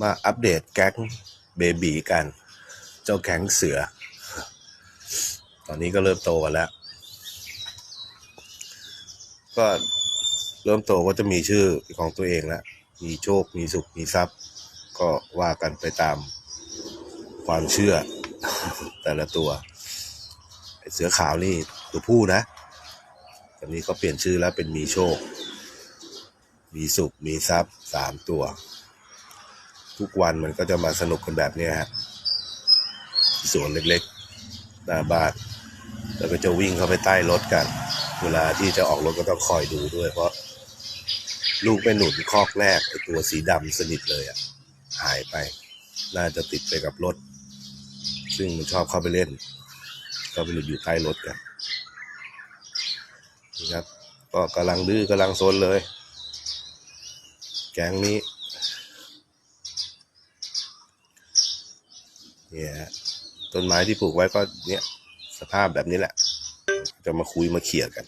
มาอัปเดตแก๊งเบบีกัน เจ้าแก๊งเสือ ตอนนี้ก็เริ่มโตกันแล้ว ก็เริ่มโตก็จะมีชื่อของตัวเองแล้ว มีโชค มีสุข มีทรัพย์ ก็ว่ากันไปตามความเชื่อ แต่ละตัว เสือขาวนี่ตัวผู้นะ ตอนนี้เขาเปลี่ยนชื่อแล้วเป็นมีโชค มีสุข มีทรัพย์สามตัว ทุกวันมันก็จะมาสนุกกันแบบนี้ฮะสวนเล็กๆหน้าบ้านแล้วก็จะวิ่งเข้าไปใต้รถกัน เวลาที่จะออกรถก็ต้องคอยดูด้วย เพราะ ลูกไปหนุนคอกแรกไอตัวสีดำสนิทเลยอะ่ะหายไป น่าจะติดไปกับรถ ซึ่งมันชอบเข้าไปเล่น ก็ไปหลุดอยู่ใต้รถกันนี่ครับ ก็กำลังดื้อกำลังซนเลย แก๊งนี้ เนี่ยฮะต้นไม้ที่ปลูกไว้ก็เนี่ยสภาพแบบนี้แหละ จะมาคุยมาเขี่ยกัน